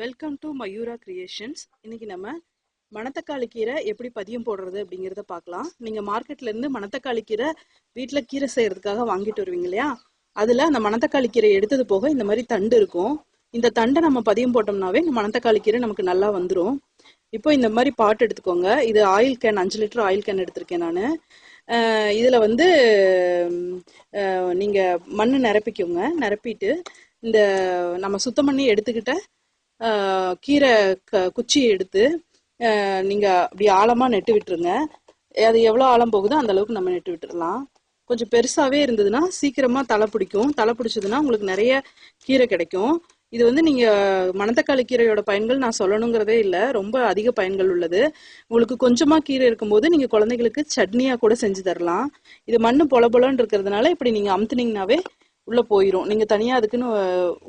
Welcome to Mayura creations இன்னைக்கு நம்ம மணத்தக்காளி கீரை எப்படி பதியம் போடுறது அப்படிங்கிறத பார்க்கலாம். நீங்கள் மார்க்கெட்ல இருந்து மணத்தக்காளி கீரை வீட்டில் கீரை செய்யறதுக்காக வாங்கிட்டு வருவீங்க இல்லையா? அதில் அந்த மணத்தக்காளி கீரை எடுத்தது போக இந்த மாதிரி தண்டு இருக்கும். இந்த தண்டை நம்ம பதியம் போட்டோம்னாவே இந்த மணத்தக்காளி கீரை நமக்கு நல்லா வந்துடும் இப்போ இந்த மாதிரி பாட் எடுத்துக்கோங்க. இது ஆயில் கேன் அஞ்சு லிட்டர் ஆயில் கேன் எடுத்திருக்கேன் நான். இதில் வந்து நீங்கள் மண் நிரப்பிக்கோங்க. நிரப்பிட்டு இந்த நம்ம சுத்தம் பண்ணி எடுத்துக்கிட்ட கீரை க குச்சி எடுத்து நீங்கள் நீங்க அப்படி ஆழமா நெட்டு விட்டுருங்க. அது எவ்வளோ ஆழம் போகுதோ அந்த அளவுக்கு நம்ம நெட்டு விட்டுடலாம் கொஞ்சம் பெருசாவே இருந்ததுன்னா சீக்கிரமா தலை பிடிக்கும். தலை பிடிச்சதுன்னா உங்களுக்கு நிறைய கீரை கிடைக்கும். இது வந்து நீங்க மணத்தக்காளி கீரையோட பயன்கள் நான் சொல்லணுங்கிறதே இல்லை. ரொம்ப அதிக பயன்கள் உள்ளது. உங்களுக்கு கொஞ்சமா கீரை இருக்கும்போது நீங்க குழந்தைகளுக்கு சட்னியா கூட செஞ்சு தரலாம். இது மண்ணு பொல பொலன்னு இருக்கிறதுனால இப்படி நீங்க அமுத்துனீங்கனாவே உள்ள போயிடும் நீங்க தனியா அதுக்குன்னு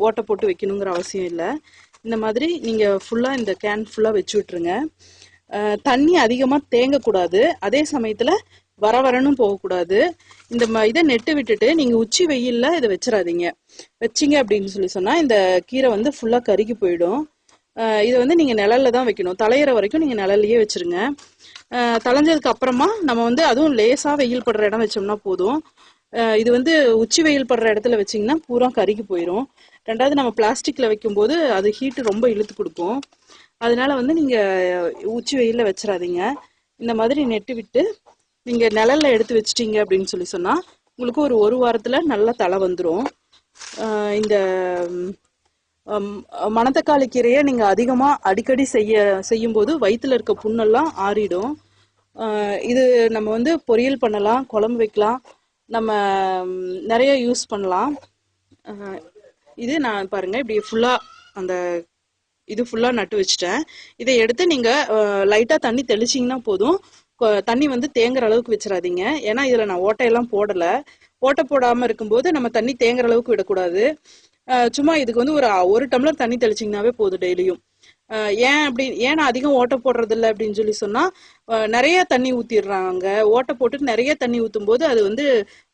ஓட்டை போட்டு வைக்கணுங்கிற அவசியம் இல்லை. இந்த மாதிரி நீங்க ஃபுல்லா இந்த கேன் ஃபுல்லா வச்சு விட்டுருங்க. தண்ணி அதிகமாக தேங்கக்கூடாது. அதே சமயத்தில் வர வரணும் போகக்கூடாது. இந்த ம- இதை நெட்டு விட்டுட்டு நீங்கள் உச்சி வெயில்ல இதை வச்சிடாதீங்க வச்சீங்க அப்படின்னு சொல்லி சொன்னால் இந்த கீரை வந்து ஃபுல்லாக கருகி போயிடும். இதை வந்து நீங்கள் நிழலில் தான் வைக்கணும். தலையிற வரைக்கும் நீங்கள் நிழல்லையே வச்சுருங்க. தலைஞ்சதுக்கு அப்புறமா நம்ம வந்து அதுவும் லேசாக வெயில் படுற இடம் வச்சோம்னா போதும். இது வந்து உச்சி வெயில் படுற இடத்துல வச்சீங்கன்னா பூரா கருகி போயிடும் ரெண்டாவது நம்ம பிளாஸ்டிக்கில் வைக்கும்போது அது ஹீட்டு ரொம்ப இழுத்து கொடுக்கும். அதனால வந்து நீங்கள் உச்சி வெயிலில் வச்சிடாதீங்க இந்த மாதிரி நெட்டு விட்டு நீங்கள் நிழலில் எடுத்து வச்சிட்டீங்க அப்படின்னு சொல்லி சொன்னால் உங்களுக்கு ஒரு ஒரு வாரத்தில் நல்லா தலை வந்துடும் இந்த மணத்தக்காளி கீரையை நீங்கள் அதிகமாக அடிக்கடி செய்ய செய்யும்போது வயிற்றில் இருக்க புண்ணெல்லாம் ஆறிடும். இது நம்ம வந்து பொரியல் பண்ணலாம் குழம்பு வைக்கலாம். நம்ம நிறைய யூஸ் பண்ணலாம். இது நான் பாருங்க இப்படி ஃபுல்லா அந்த இது ஃபுல்லா நட்டு வச்சுட்டேன். இதை எடுத்து நீங்க லைட்டா தண்ணி தெளிச்சிங்கன்னா போதும். தண்ணி வந்து தேங்குற அளவுக்கு வச்சிடாதீங்க. ஏன்னா இதுல நான் ஓட்டையெல்லாம் போடல. ஓட்டை போடாம இருக்கும்போது நம்ம தண்ணி தேங்குற அளவுக்கு விடக்கூடாது. சும்மா இதுக்கு வந்து ஒரு ஒரு டம்ளர் தண்ணி தெளிச்சிங்கனாவே போதும் டெய்லியும். ஏன் அப்படி ஏன் அதிகம் ஓட்ட போடுறது இல்லை அப்படின்னு சொல்லி சொன்னா நிறைய தண்ணி ஊத்திடுறாங்க. ஓட்டை போட்டு நிறைய தண்ணி ஊத்தும் போது அது வந்து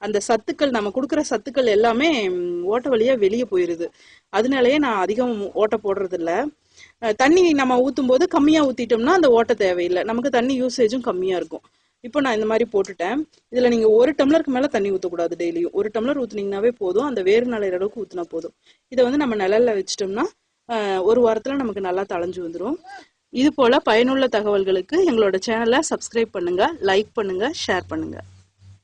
அந்த சத்துக்கள் நம்ம கொடுக்குற சத்துக்கள் எல்லாமே ஓட்ட ஓட்டை வழியா வெளியே போயிருது. அதனாலயே நான் அதிகம் ஓட்ட போடுறது இல்லை தண்ணி நம்ம ஊத்தும் போது கம்மியா ஊத்திட்டோம்னா அந்த ஓட்ட தேவையில்லை. நமக்கு தண்ணி யூசேஜும் கம்மியா இருக்கும். இப்போ நான் இந்த மாதிரி போட்டுட்டேன். இதுல நீங்க ஒரு டம்ளருக்கு மேல தண்ணி ஊத்தக்கூடாது டெய்லியும். ஒரு டம்ளர் ஊத்துனீங்கன்னாவே போதும். அந்த வேறு நலையிற அளவுக்கு ஊத்துனா போதும். இதை வந்து நம்ம நிழல்ல வச்சிட்டோம்னா ஒரு வாரத்துல நமக்கு நல்லா தளைஞ்சு வந்துடும் இது போல பயனுள்ள தகவல்களுக்கு எங்களோட சேனலை சப்ஸ்கிரைப் பண்ணுங்க லைக் பண்ணுங்க ஷேர் பண்ணுங்க.